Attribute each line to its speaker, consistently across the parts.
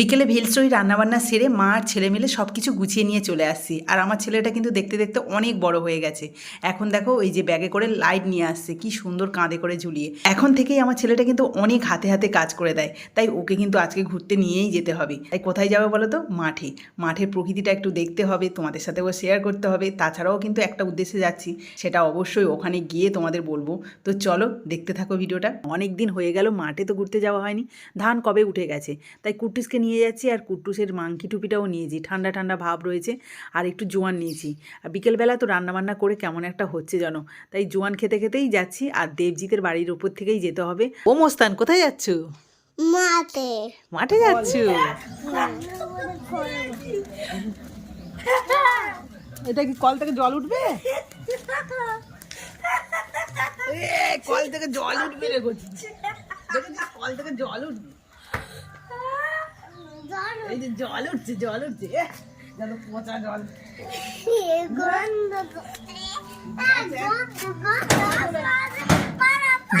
Speaker 1: বিকেলে ভেলস্টরি রান্নাবান্না সেরে মা আর ছেলে মিলে সব কিছু গুছিয়ে নিয়ে চলে আসছি। আর আমার ছেলেটা কিন্তু দেখতে দেখতে অনেক বড় হয়ে গেছে। এখন দেখো ওই যে ব্যাগে করে লাইট নিয়ে আসছে, কি সুন্দর কাঁধে করে ঝুলিয়ে। এখন থেকেই আমার ছেলেটা কিন্তু অনেক হাতে হাতে কাজ করে দেয়। তাই ওকে কিন্তু আজকে ঘুরতে নিয়েই যেতে হবে। তাই কোথায় যাবে বলো তো? মাঠে। মাঠের প্রকৃতিটা একটু দেখতে হবে, তোমাদের সাথেও শেয়ার করতে হবে। তাছাড়াও কিন্তু একটা উদ্দেশ্যে যাচ্ছি, সেটা অবশ্যই ওখানে গিয়ে তোমাদের বলব। তো চলো দেখতে থাকো ভিডিওটা। অনেক দিন হয়ে গেল, মাঠে তো ঘুরতে যাওয়া হয়নি। ধান কবে উঠে গেছে? তাই কুট্টুসকে নিয়ে যাচ্ছি আর কুট্টুসের মাংকি টুপিটাও নিয়েছি। ঠান্ডা ঠান্ডা ভাব রয়েছে আর একটু জোয়ান নিয়েছি। আর বিকেলবেলা তো রান্নাবান্না করে কেমন একটা হচ্ছে যেন তাই জোয়ান খেতে খেতেই যাচ্ছি আর দেবজিতের বাড়ির উপর থেকেই যেতে হবে। ও মোস্তান কোথায় যাচ্ছ?
Speaker 2: মাতে
Speaker 1: মাঠে যাচ্ছ? এটা কি কল থেকে জল উঠবে? কল থেকে জল উঠবে রে কল থেকে জল উঠবে। এই যে জল উঠছে জল উঠছে। পচা জল।
Speaker 2: গন্ধ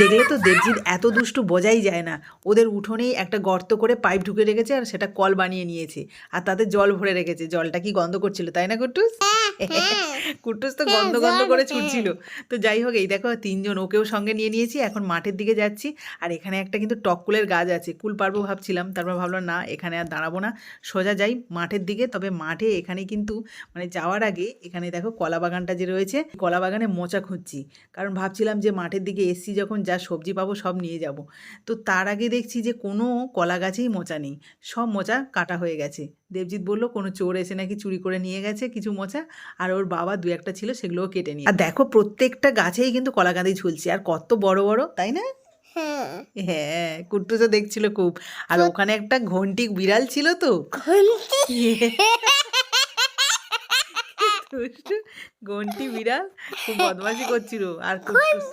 Speaker 1: দেখলে তো দেবজিৎ এত দুষ্টু বোঝাই যায় না। ওদের উঠোনেই একটা গর্ত করে পাইপ ঢুকে রেখেছে আর সেটা কল বানিয়ে নিয়েছে। আর তাতে জল ভরে রেখেছে। জলটা কি গন্ধ করছিল তাই না কুট্টুস? কুট্টুস তো গন্ধ গন্ধ করে ছুটছিল। তো যাই হোক এই দেখো তিনজন ওকেও সঙ্গে নিয়ে নিয়েছি। এখন মাঠের দিকে যাচ্ছি। আর এখানে একটা কিন্তু টককুলের গাছ আছে। কুল পারব ভাবছিলাম তারপর ভাবলাম না এখানে আর দাঁড়াবো না। সোজা যাই মাঠের দিকে। তবে মাঠে এখানে কিন্তু মানে যাওয়ার আগে এখানে দেখো কলা বাগানটা যে রয়েছে কলা বাগানে মোচা খুঁজছি। কারণ ভাবছিলাম যে মাঠের দিকে এসছি যখন যা সবজি পাবো সব নিয়ে যাব। তো তার আগে দেখছি যে কোনো কলা গাছেই মোচা নেই। সব মোচা কাটা হয়ে গেছে। দেবজিৎ বলল কোনো চোর এসে নাকি চুরি করে নিয়ে গেছে কিছু মোচা? আর ওর বাবা দু একটা ছিল সেগুলোও কেটে নিয়ে। আর দেখো প্রত্যেকটা গাছেই কিন্তু কলা গাঁদি ঝুলছে। আর কত বড় বড় তাই না?
Speaker 2: হ্যাঁ।
Speaker 1: হ্যাঁ কুট্টু তো দেখছিল খুব। আর ওখানে একটা ঘন্টি বিড়াল ছিল তো।
Speaker 2: ঘন্টি?
Speaker 1: ঘন্টি বিড়াল খুব বদমাশি করছিল আর কুটুস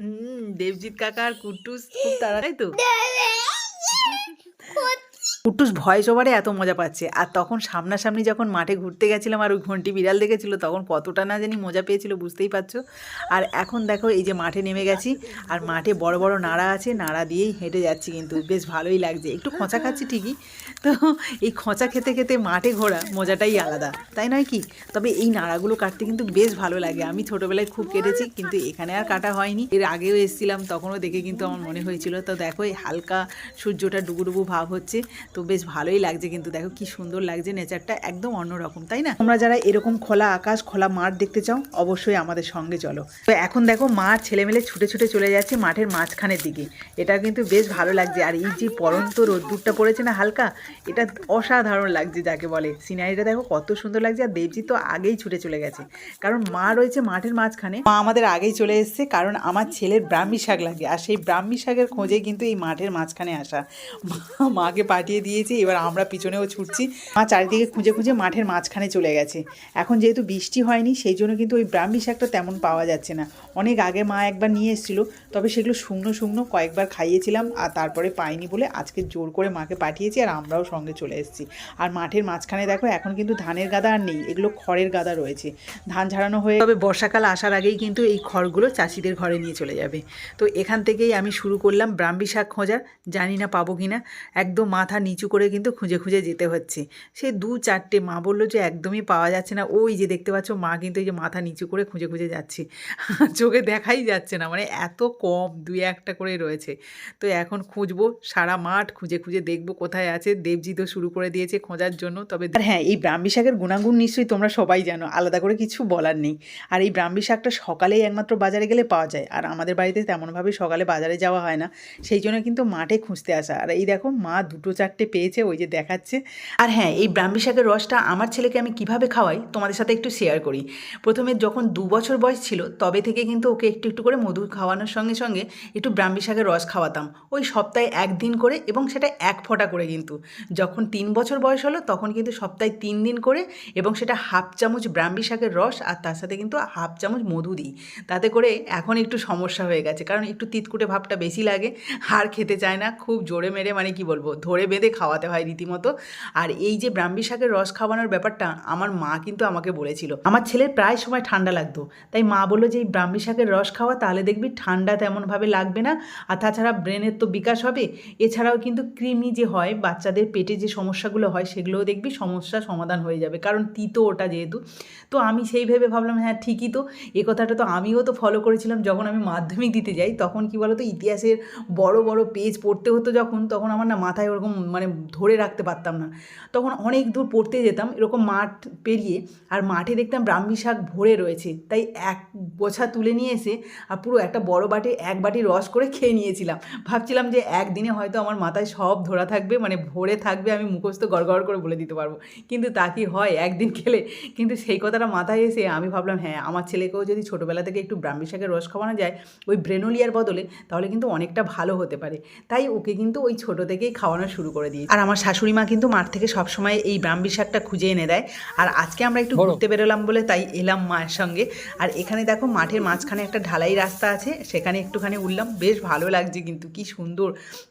Speaker 1: হুম দেবজিৎ কাকা আর কুটুস খুব তাড়াতাড়ি তো। কুট্টুস ভয়েস ওভারে এত মজা পাচ্ছে। আর তখন সামনাসামনি যখন মাঠে ঘুরতে গেছিলাম আর ওই ঘন্টি বিড়াল দেখেছিল, তখন কতটা না জানি মজা পেয়েছিল, বুঝতেই পারছ? আর এখন দেখো এই যে মাঠে নেমে গেছি, আর মাঠে বড় বড় নাড়া আছে, নাড়া দিয়েই হেঁটে যাচ্ছি কিন্তু বেশ ভালোই লাগছে। একটু খোঁচা খাচ্ছি ঠিকই, তো এই খোঁচা খেতে খেতে মাঠে ঘোরা মজাটাই আলাদা, তাই নয় কি? তবে এই নাড়াগুলো কাটতে কিন্তু বেশ ভালো লাগে। আমি ছোটোবেলায় খুব কেটেছি, কিন্তু এখানে আর কাটা হয়নি। এর আগেও এসেছিলাম, তখনও দেখে কিন্তু আমার মনে হয়েছিল, তো দেখো এই হালকা সূর্যটা ডুবুডুবু ভাব হচ্ছে। তো বেশ ভালোই লাগছে কিন্তু দেখো কি সুন্দর লাগছে নেচারটা একদম অন্যরকম, তাই না? তোমরা যারা এরকম খোলা আকাশ, খোলা মাঠ দেখতে চাও, অবশ্যই আমাদের সঙ্গে চলো। তো এখন দেখো মাঠ ছেলেমেলে ছুটে ছুটে চলে যাচ্ছে মাঠের মাঝখানের দিকে। এটা কিন্তু বেশ ভালো লাগছে। আর এই যে পরন্ত রোদ্দুরটা পড়েছে না হালকা, এটা অসাধারণ লাগছে যাকে বলে। সিনারিটা দেখো কত সুন্দর লাগছে আর দেবজি তো আগেই ছুটে চলে গেছে। কারণ মা রয়েছে মাঠের মাঝখানে। মা আমাদের আগেই চলে এসেছে কারণ আমার ছেলের ব্রাহ্মী শাক লাগে। আর সেই ব্রাহ্মী শাকের খোঁজে কিন্তু এই মাঠের মাঝখানে আসা। মা- মাকে পাঠিয়ে দিয়েছি, এবার আমরা পিছনেও ছুটছি। মা চারিদিকে খুঁজে খুঁজে মাঠের মাঝখানে চলে গেছে। এখন যেহেতু বৃষ্টি হয়নি, সেই জন্য কিন্তু ওই ব্রাহ্মী শাকটা তেমন পাওয়া যাচ্ছে না। অনেক আগে মা একবার নিয়ে এসেছিল, তবে সেগুলো শুকনো শুকনো কয়েকবার খাইয়েছিলাম আর তারপরে পাইনি বলে আজকে জোর করে মাকে পাঠিয়েছি আর আমরাও সঙ্গে চলে এসেছি। আর মাঠের মাঝখানে দেখো, এখন কিন্তু ধানের গাদা আর নেই, এগুলো খড়ের গাদা রয়েছে। ধান ঝাড়ানো হয়ে তবে বর্ষাকাল আসার আগেই কিন্তু এই খড়গুলো চাষিদের ঘরে নিয়ে চলে যাবে। তো এখান থেকেই আমি শুরু করলাম ব্রাহ্মী শাক খোঁজা, জানি না পাবো কি না একদম মাথা নিচু করে কিন্তু খুঁজে খুঁজে যেতে হচ্ছে। সে দু চারটে মা বলল যে, একদমই পাওয়া যাচ্ছে না। ওই যে দেখতে পাচ্ছ, মা কিন্তু এই যে মাথা নিচু করে খুঁজে খুঁজে যাচ্ছে। চোখে দেখাই যাচ্ছে না মানে এত কম, দুই একটা করে রয়েছে। তো এখন খুঁজবো, সারা মাঠ খুঁজে খুঁজে দেখব কোথায় আছে। দেবজিৎও শুরু করে দিয়েছে খোঁজার জন্য, তবে হ্যাঁ এই ব্রাহ্মী শাকের গুণাগুণ নিশ্চয়ই তোমরা সবাই জানো, আলাদা করে কিছু বলার নেই। আর এই ব্রাহ্মী শাকটা সকালেই একমাত্র বাজারে গেলে পাওয়া যায়, আর আমাদের বাড়িতে তেমনভাবে সকালে বাজারে যাওয়া হয় না। সেই জন্য কিন্তু মাঠে খুঁজতে আসা। আর এই দেখো, মা দুটো চারটে পেয়েছে, ওই যে দেখাচ্ছে। আর হ্যাঁ এই ব্রাহ্মী শাকের রসটা আমার ছেলেকে আমি কীভাবে খাওয়াই, তোমাদের সাথে একটু শেয়ার করি। প্রথমে যখন দু বছর বয়স ছিল, তবে থেকে কিন্তু ওকে একটু একটু করে মধু খাওয়ানোর সঙ্গে সঙ্গে একটু ব্রাহ্মী শাকের রস খাওয়াতাম। ওই সপ্তাহে একদিন করে এবং সেটা এক ফোঁটা করে কিন্তু। যখন তিন বছর বয়স হলো, তখন কিন্তু সপ্তাহে তিন দিন করে এবং সেটা হাফ চামচ ব্রাহ্মী শাকের রস আর তার সাথে কিন্তু হাফ চামচ মধু দিই। তাতে করে এখন একটু সমস্যা হয়ে গেছে, কারণ একটু তিতকুটে ভাবটা বেশি লাগে আর খেতে চায় না, খুব জোরে মেরে মানে কি বলব, ধরে বেঁধে খাওয়াতে হয় রীতিমতো। আর এই যে ব্রাহ্মী শাকের রস খাওয়ানোর ব্যাপারটা, আমার মা কিন্তু আমাকে বলেছিল। আমার ছেলের প্রায় সময় ঠান্ডা লাগতো। তাই মা বলল যে, এই ব্রাহ্মী শাকের রস খাওয়া, তাহলে দেখবি ঠান্ডা তেমনভাবে লাগবে না। আর তাছাড়া ব্রেনের তো বিকাশ হবে। এছাড়াও কিন্তু কৃমি যে হয়, বাচ্চাদের পেটে যে সমস্যাগুলো হয়, সেগুলোও দেখবি সমস্যা সমাধান হয়ে যাবে। কারণ তিতো ওটা যেহেতু। তো আমি সেই ভেবে ভাবলাম হ্যাঁ ঠিকই তো। এ কথাটা তো আমিও তো ফলো করেছিলাম। যখন আমি মাধ্যমিক দিতে যাই, তখন কি বলতো, ইতিহাসের বড় বড় পেজ পড়তে হতো যখন, তখন আমার না মাথায় ওরকম মানে ধরে রাখতে পারতাম না। তখন অনেক দূর পড়তে যেতাম, এরকম মাঠ পেরিয়ে, আর মাঠে দেখতাম ব্রাহ্মী শাক ভরে রয়েছে। তাই এক বোঝা তুলে নিয়ে এসে, আর পুরো একটা বড় বাটি, এক বাটি রস করে খেয়ে নিয়েছিলাম। ভাবছিলাম যে একদিনে হয়তো আমার মাথায় সব ধরা থাকবে মানে ভরে থাকবে, আমি মুখস্থ গড়গড় করে বলে দিতে পারব। কিন্তু তা কি হয়, একদিন খেলে, কিন্তু সেই কথাটা মাথায় এসে আমি ভাবলাম হ্যাঁ আমার ছেলেকেও যদি ছোটোবেলা থেকে একটু ব্রাহ্মী শাকের রস খাওয়ানো যায়, ওই ব্রেনোলিয়ার বদলে, তাহলে কিন্তু অনেকটা ভালো হতে পারে। তাই ওকে কিন্তু ওই ছোটো থেকেই খাওয়ানো শুরু করে দিই আর আমার শাশুড়ি মা কিন্তু মাঠ থেকে সবসময় এই ব্রাহ্মী শাকটা খুঁজে এনে দেয়। আর আজকে আমরা একটু ঘুরতে বেরোলাম বলে তাই এলাম মায়ের সঙ্গে। আর এখানে দেখো মাঠের মাঝখানে একটা ঢালাই রাস্তা আছে সেখানে একটুখানি উঠলাম। বেশ ভালো লাগছে কিন্তু কি সুন্দর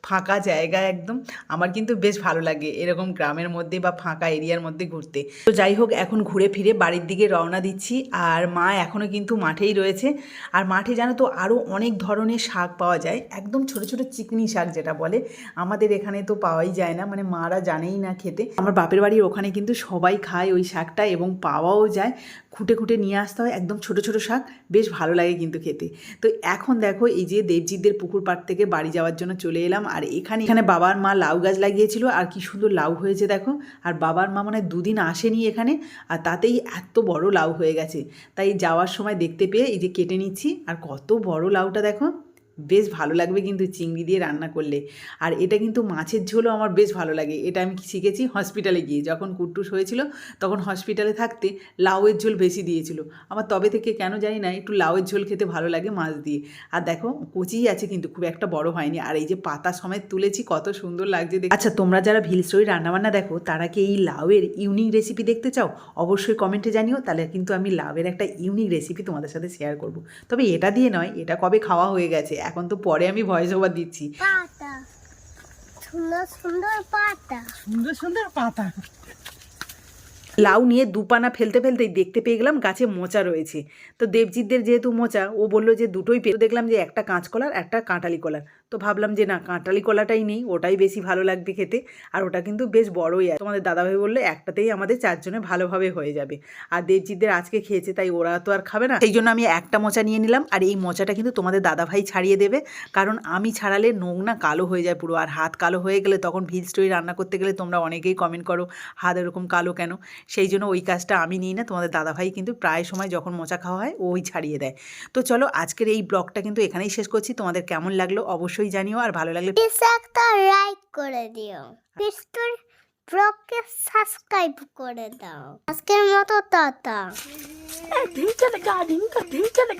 Speaker 1: ফাঁকা জায়গা একদম। আমার কিন্তু বেশ ভালো লাগে এরকম গ্রামের মধ্যে বা ফাঁকা এরিয়ার মধ্যে ঘুরতে। তো যাই হোক এখন ঘুরে ফিরে বাড়ির দিকে রওনা দিচ্ছি। আর মা এখনও কিন্তু মাঠেই রয়েছে। আর মাঠে জানো তো আরও অনেক ধরনের শাক পাওয়া যায়। একদম ছোট ছোট চিকনি শাক যেটা বলে আমাদের এখানে তো পাওয়াই যায়। না মানে মারা জানেই না খেতে। আমার বাপের বাড়ির ওখানে কিন্তু সবাই খায় ওই শাকটা এবং পাওয়াও যায়। খুঁটে খুঁটে নিয়ে আসতে হয়, একদম ছোট ছোট শাক, বেশ ভালো লাগে কিন্তু খেতে। তো এখন দেখো, এই যে দেবজিদের পুকুর পাড় থেকে বাড়ি যাওয়ার জন্য চলে এলাম, আর এখানে এখানে বাবার মা লাউ গাছ লাগিয়েছিল, আর কি সুন্দর লাউ হয়েছে দেখো। আর বাবার মা মানে দুদিন আসেনি এখানে, আর তাতেই এত বড় লাউ হয়ে গেছে। তাই যাওয়ার সময় দেখতে পেয়ে এই যে কেটে নিচ্ছি, আর কত বড় লাউটা দেখো। বেশ ভালো লাগবে কিন্তু চিংড়ি দিয়ে রান্না করলে। আর এটা কিন্তু মাছের ঝোলও আমার বেশ ভালো লাগে। এটা আমি শিখেছি হসপিটালে গিয়ে। যখন কুট্টুস হয়েছিল, তখন হসপিটালে থাকতে লাউয়ের ঝোল বেশি দিয়েছিল। আমার তবে থেকে কেন জানি না, একটু লাউয়ের ঝোল খেতে ভালো লাগে মাছ দিয়ে। আর দেখো, কচিই আছে কিন্তু, খুব একটা বড় হয়নি। আর এই যে পাতা সমেত তুলেছি, কত সুন্দর লাগছে দেখতে। আচ্ছা তোমরা যারা ভিল স্টোরি রান্নাবান্না দেখো, তারা কি এই লাউয়ের ইউনিক রেসিপি দেখতে চাও? অবশ্যই কমেন্টে জানিও, তাহলে কিন্তু আমি লাউয়ের একটা ইউনিক রেসিপি তোমাদের সাথে শেয়ার করব। তবে এটা দিয়ে নয়, এটা কবে খাওয়া হয়ে গেছে? এখন তো পরে আমি ভয়েস ওভার দিচ্ছি।
Speaker 2: পাতা। সুন্দর সুন্দর পাতা।
Speaker 1: সুন্দর সুন্দর পাতা। লাউ নিয়ে দুপানা ফেলতে ফেলতেই দেখতে পেয়ে গেলাম গাছে মোচা রয়েছে। তো দেবজিৎদের যেহেতু মোচা ও বলল যে দুটোই পেয়ে দেখলাম যে একটা কাঁচকলার একটা কাঁটালি কলার। তো ভাবলাম যে না কাঁটালি কলাটাই নেই, ওটাই বেশি ভালো লাগবে খেতে। আর ওটা কিন্তু বেশ বড়ই আছে। তোমাদের দাদাভাই বলল, একটাতেই আমাদের চারজনে ভালোভাবে হয়ে যাবে। আর দেবজিৎদের আজকে খেয়েছে, তাই ওরা তো আর খাবে না। সেই জন্য আমি একটা মোচা নিয়ে নিলাম, আর এই মোচাটা কিন্তু তোমাদের দাদাভাই ছাড়িয়ে দেবে। কারণ আমি ছাড়ালে নোংনা কালো হয়ে যায় পুরো, আর হাত কালো হয়ে গেলে তখন ভিল স্টোরি রান্না করতে গেলে তোমরা অনেকেই কমেন্ট করো, হাত এরকম কালো কেন? সেই জন্য ওই কাজটা আমি নিই না, তোমাদের দাদাভাই কিন্তু প্রায় সময় যখন মোচা খাওয়া হয়, ওই ছাড়িয়ে দেয়। তো চলো, আজকের এই ব্লগটা কিন্তু এখানেই শেষ করছি। তোমাদের কেমন লাগল অবশ্যই অবশ্যই জানিও আর ভালো লাগলে
Speaker 2: লাইক করে দিও। পিস্তুর ব্লগকে সাবস্ক্রাইব করে দাও। আজকের মতো টাটা।
Speaker 3: ডিম চলে গা ডিম চলে